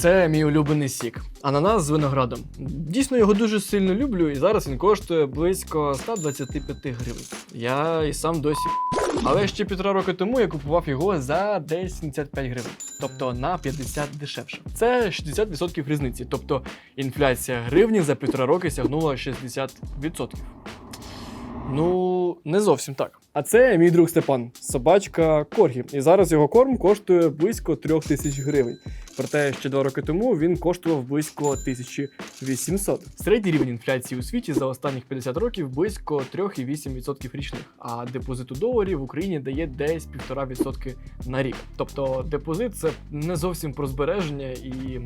Це мій улюблений сік. Ананас з виноградом. Дійсно його дуже сильно люблю, і зараз він коштує близько 125 гривень. Я і сам досі. Але ще півтора роки тому я купував його за десь 75 гривень, тобто на 50 дешевше. Це 60% різниці, тобто інфляція гривні за півтора роки сягнула 60%. Ну, не зовсім так. А це мій друг Степан, собачка Коргі. І зараз його корм коштує близько трьох тисяч гривень. Проте ще два роки тому він коштував близько 1800. Середній рівень інфляції у світі за останніх 50 років близько 3,8% річних, а депозит у доларі в Україні дає десь 1,5% на рік. Тобто депозит це не зовсім про збереження і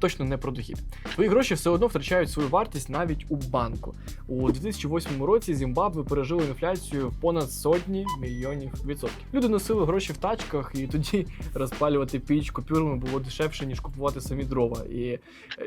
точно не про дохід. Твої гроші все одно втрачають свою вартість навіть у банку. У 2008 році Зімбабве пережило інфляцію понад сотні мільйонів відсотків. Люди носили гроші в тачках, і тоді розпалювати піч купюрами було дешевше, ніж купувати самі дрова. І е,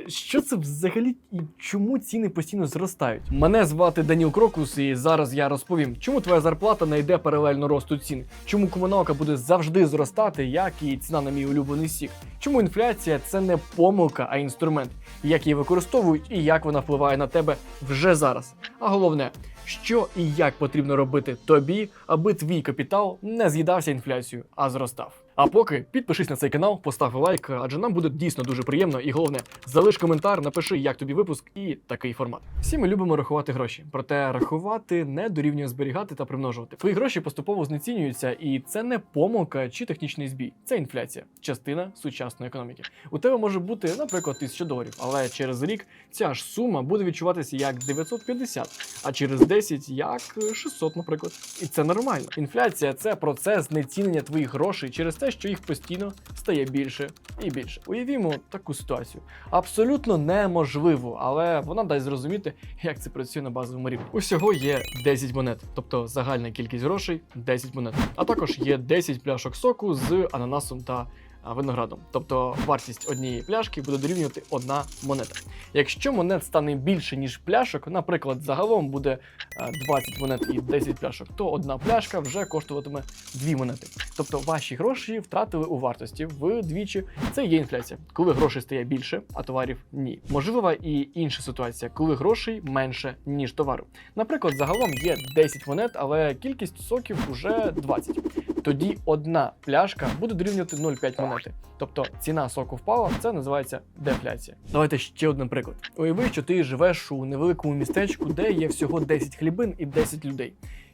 що це взагалі і чому ціни постійно зростають? Мене звати Даніл Крокус, і зараз я розповім, чому твоя зарплата не йде паралельно росту цін, чому комуналка буде завжди зростати, як і ціна на мій улюблений сік. Чому інфляція це не помилка, а інструмент, як її використовують і як вона впливає на тебе вже зараз. А головне, що і як потрібно робити тобі, аби твій капітал не з'їдався інфляцією, а зростав. А поки підпишись на цей канал, постав лайк, адже нам буде дійсно дуже приємно. І головне, залиш коментар, напиши, як тобі випуск і такий формат. Всі ми любимо рахувати гроші, проте рахувати не дорівнює зберігати та примножувати. Твої гроші поступово знецінюються, і це не помилка чи технічний збій, це інфляція, частина сучасної економіки. У тебе може бути, наприклад, 1000 доларів, але через рік ця ж сума буде відчуватися як 950, а через 10 як 600, наприклад. І це нормально. Інфляція це процес знецінення твоїх грошей через те, що їх постійно стає більше і більше. Уявімо таку ситуацію. Абсолютно неможливо, але вона дасть зрозуміти, як це працює на базовому рівні. Усього є 10 монет, тобто загальна кількість грошей 10 монет. А також є 10 пляшок соку з ананасом та виноградом. Тобто вартість однієї пляшки буде дорівнювати одна монета. Якщо монет стане більше, ніж пляшок, наприклад, загалом буде а, 20 монет і 10 пляшок, то одна пляшка вже коштуватиме 2 монети. Тобто ваші гроші втратили у вартості вдвічі. Це є інфляція, коли грошей стає більше, а товарів ні. Можлива і інша ситуація, коли грошей менше, ніж товару. Наприклад, загалом є 10 монет, але кількість соків уже 20 тоді одна пляшка буде дорівнювати 0,5 монети. Тобто ціна соку впала, це називається дефляція. Давайте ще один приклад. Уяви, що ти живеш у невеликому містечку, де є всього 10 хлібин і 10 людей.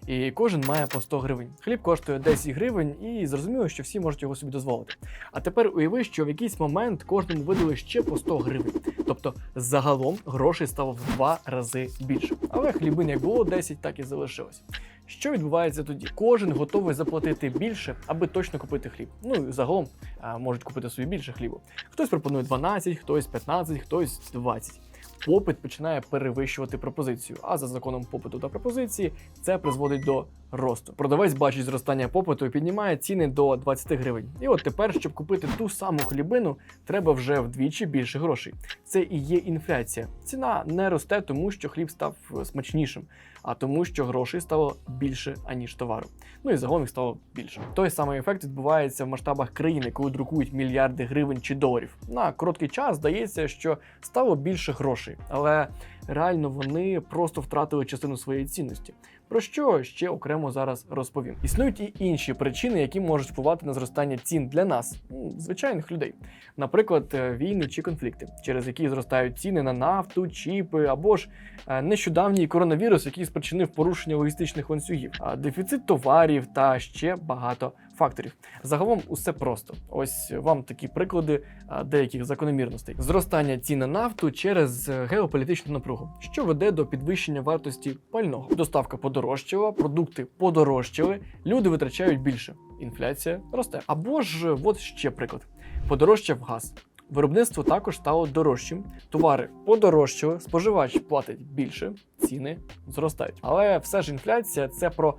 І кожен має по 100 гривень. Хліб коштує 10 гривень, і зрозуміло, що всі можуть його собі дозволити. А тепер уяви, що в якийсь момент кожному видали ще по 100 гривень. Тобто загалом грошей стало в два рази більше. Але хлібин як було 10, так і залишилось. Що відбувається тоді? Кожен готовий заплатити більше, аби точно купити хліб. Ну і загалом можуть купити собі більше хлібу. Хтось пропонує 12, хтось 15, хтось 20. Попит починає перевищувати пропозицію. А за законом попиту та пропозиції це призводить до росту. Продавець бачить зростання попиту і піднімає ціни до 20 гривень. І от тепер, щоб купити ту саму хлібину, треба вже вдвічі більше грошей. Це і є інфляція. Ціна не росте, тому що хліб став смачнішим, а тому, що грошей стало більше аніж товару. Ну і загалом їх стало більше. Той самий ефект відбувається в масштабах країни, коли друкують мільярди гривень чи доларів. На короткий час здається, що стало більше грошей, але реально вони просто втратили частину своєї цінності. Про що ще окремо зараз розповім. Існують і інші причини, які можуть впливати на зростання цін для нас, звичайних людей. Наприклад, е, війни чи конфлікти, через які зростають ціни на нафту, чіпи або ж е, нещодавній коронавірус, який спричинив порушення логістичних ланцюгів, дефіцит товарів та ще багато факторів. Загалом усе просто. Ось вам такі приклади деяких закономірностей: зростання цін на нафту через е, геополітичну напругу, що веде до підвищення вартості пального. Доставка подорожчала, продукти подорожчали, люди витрачають більше. Інфляція росте. Або ж от ще приклад: подорожчав газ. Виробництво також стало дорожчим, товари подорожчали, споживач платить більше, ціни зростають. Але все ж інфляція це про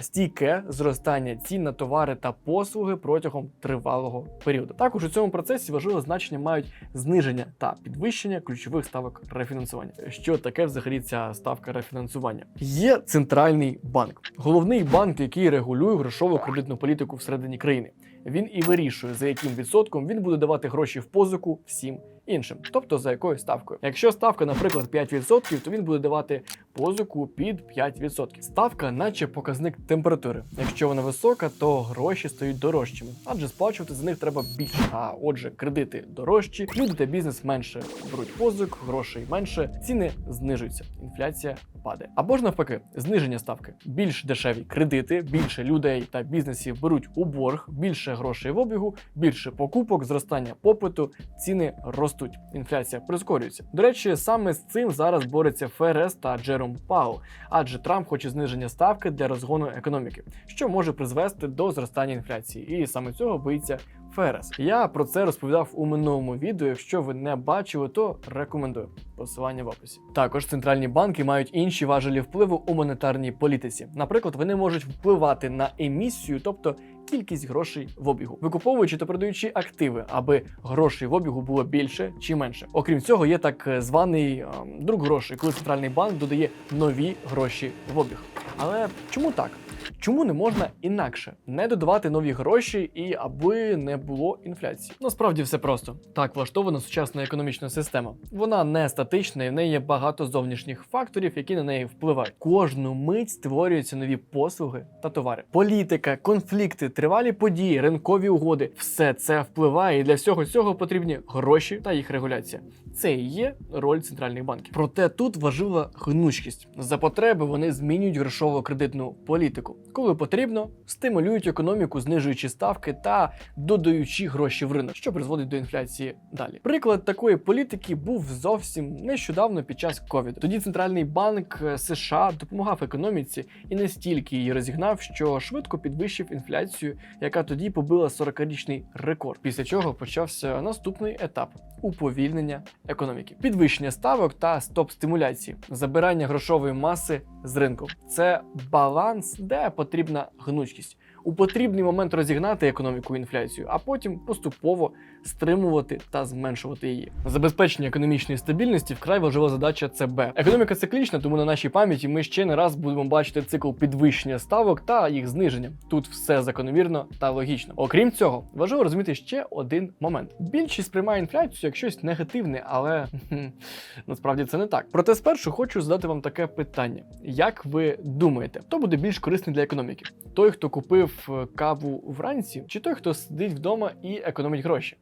стійке зростання цін на товари та послуги протягом тривалого періоду. Також у цьому процесі важливе значення мають зниження та підвищення ключових ставок рефінансування. Що таке взагалі ця ставка рефінансування? Є центральний банк, головний банк, який регулює грошову кредитну політику всередині країни. Він і вирішує, за яким відсотком він буде давати гроші в позику всім іншим, тобто за якою ставкою. Якщо ставка, наприклад, 5%, то він буде давати позику під 5%. Ставка, наче показник температури. Якщо вона висока, то гроші стають дорожчими, адже сплачувати за них треба більше. А отже, кредити дорожчі, люди та бізнес менше беруть позик, грошей менше, ціни знижуються, інфляція падає. Або ж навпаки, зниження ставки. Більш дешеві кредити, більше людей та бізнесів беруть у борг, більше грошей в обігу, більше покупок, зростання попиту, ціни ростуть. Інфляція прискорюється. До речі, саме з цим зараз бореться ФРС та Джером Пау, адже Трамп хоче зниження ставки для розгону економіки, що може призвести до зростання інфляції. І саме цього боїться ФРС. Я про це розповідав у минулому відео. Якщо ви не бачили, то рекомендую. Посилання в описі. Також центральні банки мають інші важелі впливу у монетарній політиці. Наприклад, вони можуть впливати на емісію, тобто кількість грошей в обігу, викуповуючи та продаючи активи, аби грошей в обігу було більше чи менше. Окрім цього, є так званий ем, друг грошей, коли центральний банк додає нові гроші в обіг. Але чому так? Чому не можна інакше не додавати нові гроші і аби не було інфляції? Насправді все просто так влаштована сучасна економічна система. Вона не статична, і в неї є багато зовнішніх факторів, які на неї впливають. Кожну мить створюються нові послуги та товари. Політика, конфлікти, тривалі події, ринкові угоди все це впливає, і для всього цього потрібні гроші та їх регуляція. Це і є роль центральних банків. Проте тут важлива гнучкість. За потреби вони змінюють грошово-кредитну політику. Коли потрібно, стимулюють економіку, знижуючи ставки та додаючи гроші в ринок, що призводить до інфляції далі. Приклад такої політики був зовсім нещодавно під час ковіду. Тоді центральний банк е, США допомагав економіці і настільки її розігнав, що швидко підвищив інфляцію, яка тоді побила 40-річний рекорд. Після чого почався наступний етап уповільнення економіки, підвищення ставок та стоп-стимуляції, забирання грошової маси з ринку. Це баланс, де потрібна гнучкість. У потрібний момент розігнати економіку і інфляцію, а потім поступово стримувати та зменшувати її. Забезпечення економічної стабільності вкрай важлива задача ЦБ. Економіка циклічна, тому на нашій пам'яті ми ще не раз будемо бачити цикл підвищення ставок та їх зниження. Тут все закономірно та логічно. Окрім цього, важливо розуміти ще один момент: більшість сприймає інфляцію як щось негативне, але насправді це не так. Проте спершу хочу задати вам таке питання: як ви думаєте, хто буде більш корисний для економіки? Той, хто купив е, каву вранці, чи той, хто сидить вдома і економить гроші?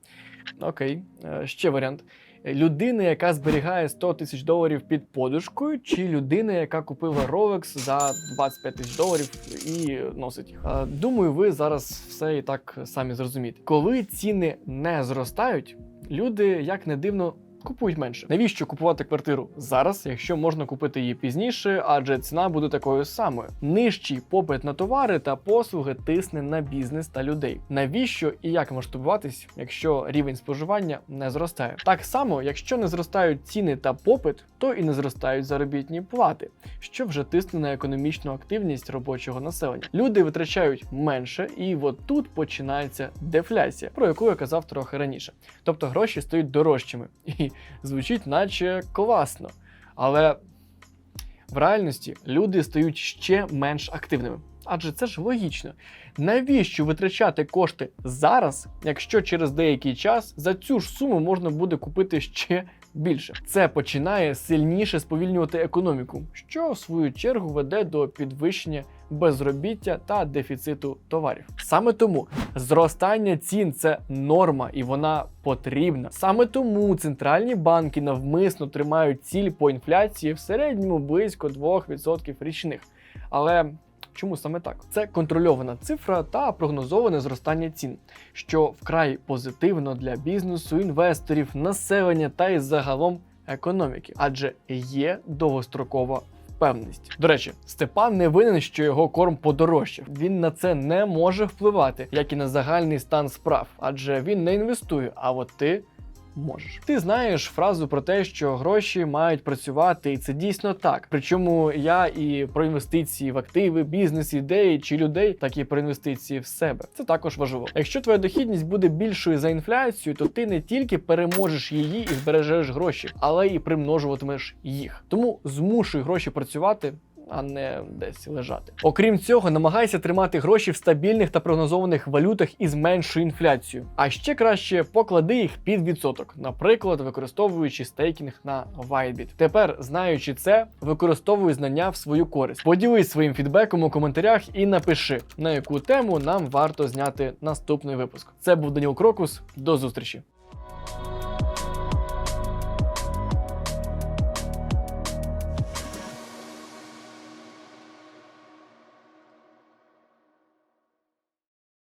Окей, Е, ще варіант. Людина, яка зберігає 100 тисяч доларів під подушкою, чи людина, яка купила Rolex за 25 тисяч доларів і носить їх. Е, Думаю, ви зараз все і так самі зрозумієте. Коли ціни не зростають, люди, як не дивно, купують менше. Навіщо купувати квартиру зараз, якщо можна купити її пізніше, адже ціна буде такою самою. Нижчий попит на товари та послуги тисне на бізнес та людей. Навіщо і як масштабуватись, якщо рівень споживання не зростає? Так само, якщо не зростають ціни та попит, то і не зростають заробітні плати, що вже тисне на економічну активність робочого населення. Люди витрачають менше, і от тут починається дефляція, про яку я казав трохи раніше. Тобто гроші стають дорожчими, і звучить, наче класно. Але в реальності люди стають ще менш активними. Адже це ж логічно. Навіщо витрачати кошти зараз, якщо через деякий час за цю ж суму можна буде купити ще більше? Це починає сильніше сповільнювати економіку, що в свою чергу веде до підвищення безробіття та дефіциту товарів. Саме тому зростання цін це норма і вона потрібна. Саме тому центральні банки навмисно тримають ціль по інфляції в середньому близько 2% річних. Але Чому саме так? Це контрольована цифра та прогнозоване зростання цін, що вкрай позитивно для бізнесу, інвесторів, населення та й загалом економіки, адже є довгострокова впевненість. До речі, Степан не винен, що його корм подорожчав. Він на це не може впливати, як і на загальний стан справ, адже він не інвестує. А от ти. Можеш. Ти знаєш фразу про те, що гроші мають працювати, і це дійсно так. Причому я і про інвестиції в активи, бізнес, ідеї чи людей, так і про інвестиції в себе. Це також важливо. Якщо твоя дохідність буде більшою за інфляцію, то ти не тільки переможеш її і збережеш гроші, але і примножуватимеш їх. Тому змушуй гроші працювати. А не десь лежати. Окрім цього, намагайся тримати гроші в стабільних та прогнозованих валютах із меншою інфляцією. А ще краще поклади їх під відсоток, наприклад, використовуючи стейкінг на Whitebit. Тепер, знаючи це, використовуй знання в свою користь. Поділись своїм фідбеком у коментарях і напиши, на яку тему нам варто зняти наступний випуск. Це був Даніл Крокус. До зустрічі.